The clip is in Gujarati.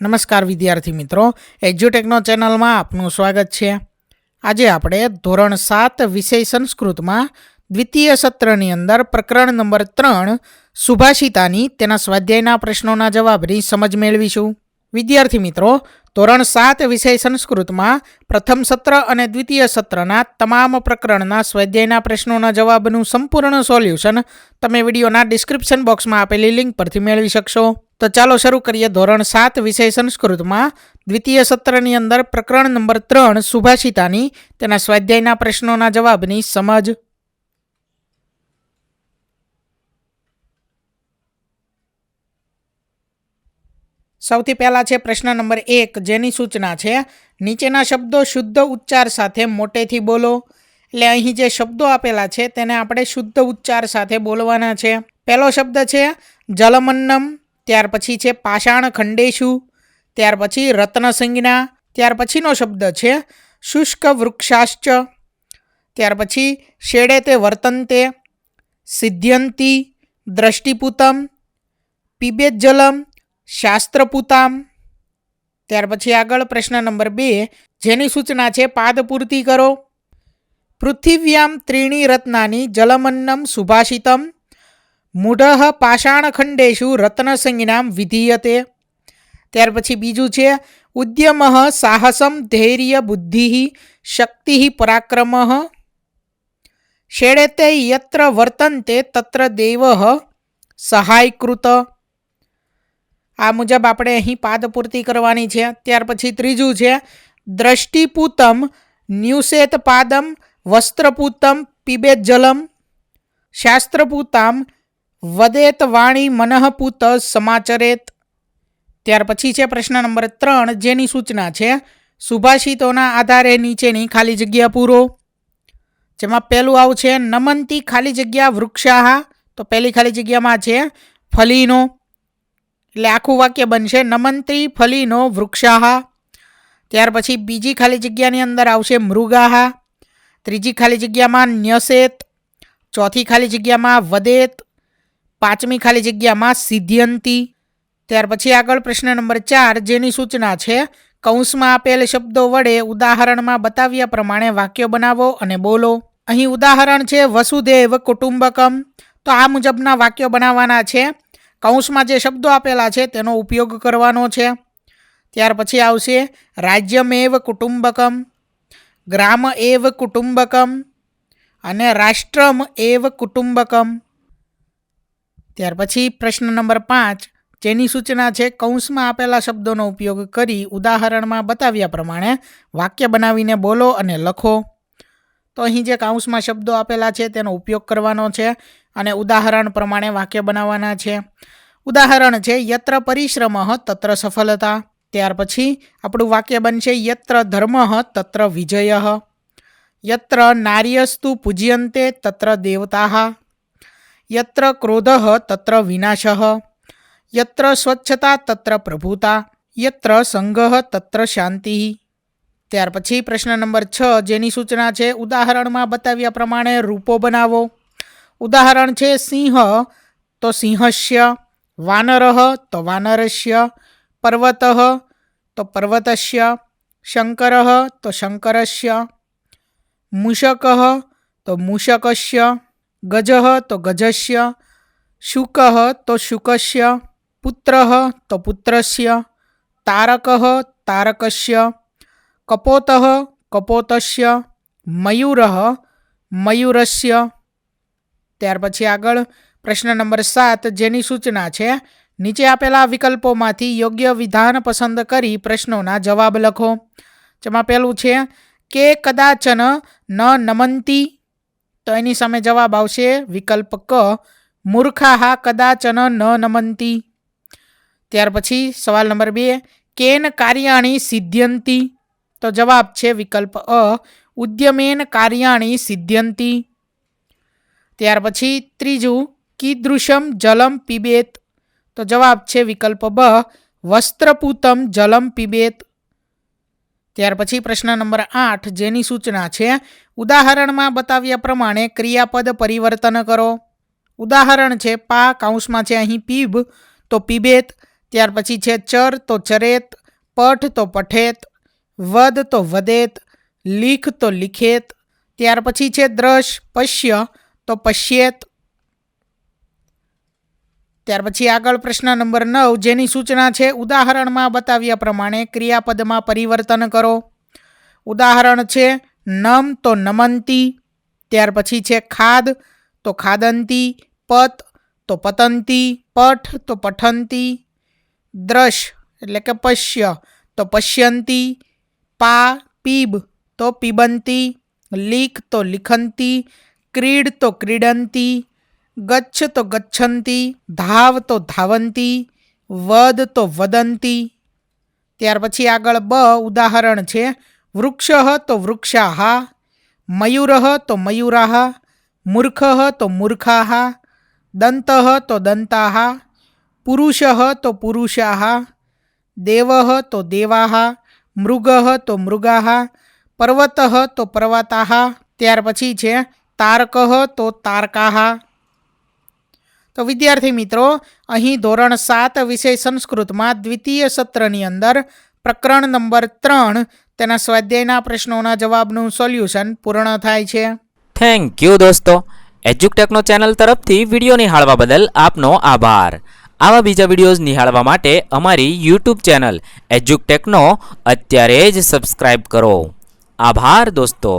નમસ્કાર વિદ્યાર્થી મિત્રો, એજ્યુટેકનો ચેનલમાં આપનું સ્વાગત છે. આજે આપણે ધોરણ સાત વિષય સંસ્કૃતમાં દ્વિતીય સત્રની અંદર પ્રકરણ નંબર ત્રણ સુભાષિતાની તેના સ્વાધ્યાયના પ્રશ્નોના જવાબની સમજ મેળવીશું. વિદ્યાર્થી મિત્રો, ધોરણ સાત વિષય સંસ્કૃતમાં પ્રથમ સત્ર અને દ્વિતીય સત્રના તમામ પ્રકરણના સ્વાધ્યાયના પ્રશ્નોના જવાબનું સંપૂર્ણ સોલ્યુશન તમે વિડીયોના ડિસ્ક્રિપ્શન બોક્સમાં આપેલી લિંક પરથી મેળવી શકશો. તો ચાલો શરૂ કરીએ ધોરણ સાત વિષય સંસ્કૃતમાં. દ્વિતીય સત્રની અંદર પ્રકરણ નંબર ત્રણ, સુભાષિતાની, તેના સ્વાધ્યાયના પ્રશ્નોના જવાબની સમજ. સૌથી પહેલાં છે પ્રશ્ન નંબર એક, જેની સૂચના છે, નીચેના શબ્દો શુદ્ધ ઉચ્ચાર સાથે મોટેથી બોલો. એટલે અહીં જે શબ્દો આપેલા છે, તેને આપણે શુદ્ધ ઉચ્ચાર સાથે બોલવાના છે. પહેલો શબ્દ છે જલમન્નમ. ત્યાર પછી છે પાષાણ ખંડેશુ, ત્યાર પછી રત્નસંજ્ઞા ત્યાર પછીનો શબ્દ છે શુષ્ક વૃક્ષાશ્ચ, ત્યાર પછી શેડે તે વર્તન્તે, સિદ્ધ્યંતી, દ્રષ્ટિપૂતમ પીબેત જલમ શાસ્ત્રપૂતામ. ત્યાર પછી આગળ પ્રશ્ન નંબર બે, જેની સૂચના છે પાદ પૂર્તિ કરો. પૃથિવ્યામ ત્રીણી રત્નાની જલમન્નમ સુભાષિતમ મૂઢ પાષાણખંડેશુ રત્નસંજ્ઞામ વિધીયતે. ત્યાર પછી બીજું છે, ઉદ્યમ સાહસમ ધૈર્ય બુદ્ધિ શક્તિ પરાક્રમ. શેડેતે યત્ર વર્તન્તે તત્ર દેવ સહાયકૃત. આ મુજબ આપણે અહીં પાદપૂર્તિ કરવાની છે. ત્યાર પછી ત્રીજું છે, દ્રષ્ટિપૂતમ ન્યુસેત પાદમ વસ્ત્રપૂતમ પીબેત જલમ શાસ્ત્રપૂતામ વદેત વાણી મનઃપૂત સમાચરેત. ત્યાર પછી છે પ્રશ્ન નંબર ત્રણ, જેની સૂચના છે, સુભાષિતોના આધારે નીચેની ખાલી જગ્યા પૂરો. જેમાં પહેલું આવશે નમંતી ખાલી જગ્યા વૃક્ષાહા. તો પહેલી ખાલી જગ્યામાં છે, ફલીનો. એટલે આખું વાક્ય બનશે નમંત્રી ફલીનો વૃક્ષાહા. ત્યાર પછી બીજી ખાલી જગ્યાની અંદર આવશે મૃગાહા. ત્રીજી ખાલી જગ્યામાં ન્યસેત. ચોથી ખાલી જગ્યામાં વદેત. પાંચમી ખાલી જગ્યામાં સિદ્ધ્યંતી. ત્યાર પછી આગળ પ્રશ્ન નંબર ચાર, જેની સૂચના છે, કૌંસમાં આપેલ શબ્દો વડે ઉદાહરણમાં બતાવ્યા પ્રમાણે વાક્ય બનાવો અને બોલો. અહીં ઉદાહરણ છે, વસુદેવ કુટુંબકમ. તો આ મુજબના વાક્યો બનાવવાના છે. કૌંસમાં જે શબ્દો આપેલા છે, તેનો ઉપયોગ કરવાનો છે. ત્યાર પછી આવશે, રાજ્યમેવ કુટુંબકમ. ગ્રામ એવ કુટુંબકમ. અને રાષ્ટ્રમ એવ કુટુંબકમ. ત્યાર પછી પ્રશ્ન નંબર પાંચ, જેની સૂચના છે કૌંસમાં આપેલા શબ્દોનો ઉપયોગ કરી ઉદાહરણમાં બતાવ્યા પ્રમાણે વાક્ય બનાવીને બોલો અને લખો. તો અહીં જે કૌંસમાં શબ્દો આપેલા છે તેનો ઉપયોગ કરવાનો છે અને ઉદાહરણ પ્રમાણે વાક્ય બનાવવાના છે. ઉદાહરણ છે, યત્ર પરિશ્રમ તત્ર સફળતા ત્યાર પછી આપણું વાક્ય બનશે, યત્ર ધર્મ તત્ર વિજય. યત્ર નાર્યસ્તુ પૂજ્યંતે તત્ર દેવતા. યત્ર ક્રોધ તત્ર વિનાશ યત્ર સ્વચ્છતા તત્ર પ્રભુતા યત્ર સંઘ તત્ર શાંતિ ત્યાર પછી પ્રશ્ન નંબર છ, જેની સૂચના છે, ઉદાહરણમાં બતાવ્યા પ્રમાણે રૂપો બનાવો. ઉદાહરણ છે, સિંહ, તો સિંહસ્ય, વાનર, તો વાનરસ્ય, પર્વત, તો પર્વતસ્ય, શંકર, તો શંકરસ્ય, મૂષક, તો મૂષકસ્ય ગજ તો ગજસ્ય, શુક તો શુકસ્ય, પુત્ર તો પુત્રસ્ય, તારક તારકસ્ય, કપોત કપોતસ્ય, મયુર મયુરસ્ય. ત્યાર પછી આગળ પ્રશ્ન નંબર સાત જેની સૂચના છે, નીચે આપેલા વિકલ્પોમાંથી યોગ્ય વિધાન પસંદ કરી પ્રશ્નોના જવાબ લખો. જેમાં પહેલું છે, કે કદાચન ન નમંતી તો એની સામે જવાબ આવશે, વિકલ્પ ક, મૂર્ખાહા કદાચન ન નમંતી. ત્યાર પછી સવાલ નંબર બે, કેન કાર્યાણી સિદ્ધ્યંતી? તો જવાબ છે વિકલ્પ અ, ઉદ્યમેન કાર્યાણી સિદ્ધ્યંતી. ત્યાર પછી ત્રીજું, કીદૃશમ જલમ પીબેત? તો જવાબ છે વિકલ્પ બ, વસ્ત્રપૂતમ જલમ પીબેત. ત્યાર પછી પ્રશ્ન નંબર આઠ જેની સૂચના છે, ઉદાહરણમાં બતાવ્યા પ્રમાણે ક્રિયાપદ પરિવર્તન કરો. ઉદાહરણ છે, પા કાઉસમાં છે, અહીં પીબ, તો પીબેત. ત્યાર પછી છે, ચર, તો ચરેત. પઠ, તો પઠેત. વદ, તો વદેત. લીખ, તો લિખેત. ત્યાર પછી છે, દ્રશ, પશ્ય, તો પશ્યેત. ત્યાર પછી આગળ પ્રશ્ન નંબર નવ, જેની સૂચના છે, ઉદાહરણમાં બતાવ્યા પ્રમાણે ક્રિયાપદમાં પરિવર્તન કરો. ઉદાહરણ છે, નમ તો નમંતી, ત્યાર પછી છે, ખાદ તો ખાદંતી, પત તો પતંતી, પઠ તો પઠંતી, દ્રશ એટલે કે પશ્ય તો પશ્યંતી, પા પીબ તો પીબંતી, લીક તો લિખંતી, ક્રીડ તો ક્રીડંતી ગચ્છ તો ગચ્છંતી ધાવ તો ધાવંતી વદ તો વદંતી ત્યાર પછી આગળ બ ઉદાહરણ છે, વૃક્ષ તો વૃક્ષાહ મયુર તો મયુરાહ મૂર્ખ તો મૂર્ખાહ દંત તો દંતાહ પુરુષ તો પુરુષાહ દેવ તો દેવાહ મૃગ તો મૃગાહ પર્વત તો પર્વતાહ ત્યાર પછી છે, તારક તો તારકાહ તો વિદ્યાર્થી મિત્રો, અહીં ધોરણ સાત વિષય સંસ્કૃતમાં દ્વિતીય સત્રની અંદર પ્રકરણ નંબર ત્રણ તેના સ્વાધ્યાયના પ્રશ્નોના જવાબનું સોલ્યુશન પૂર્ણ થાય છે. થેન્ક યુ દોસ્તો. એજ્યુકટેકનો ચેનલ તરફથી વીડિયો નિહાળવા બદલ આપનો આભાર. આવા બીજા વિડીયોઝ નિહાળવા માટે અમારી યુટ્યુબ ચેનલ એજ્યુકટેકનો અત્યારે જ સબસ્ક્રાઈબ કરો. આભાર દોસ્તો.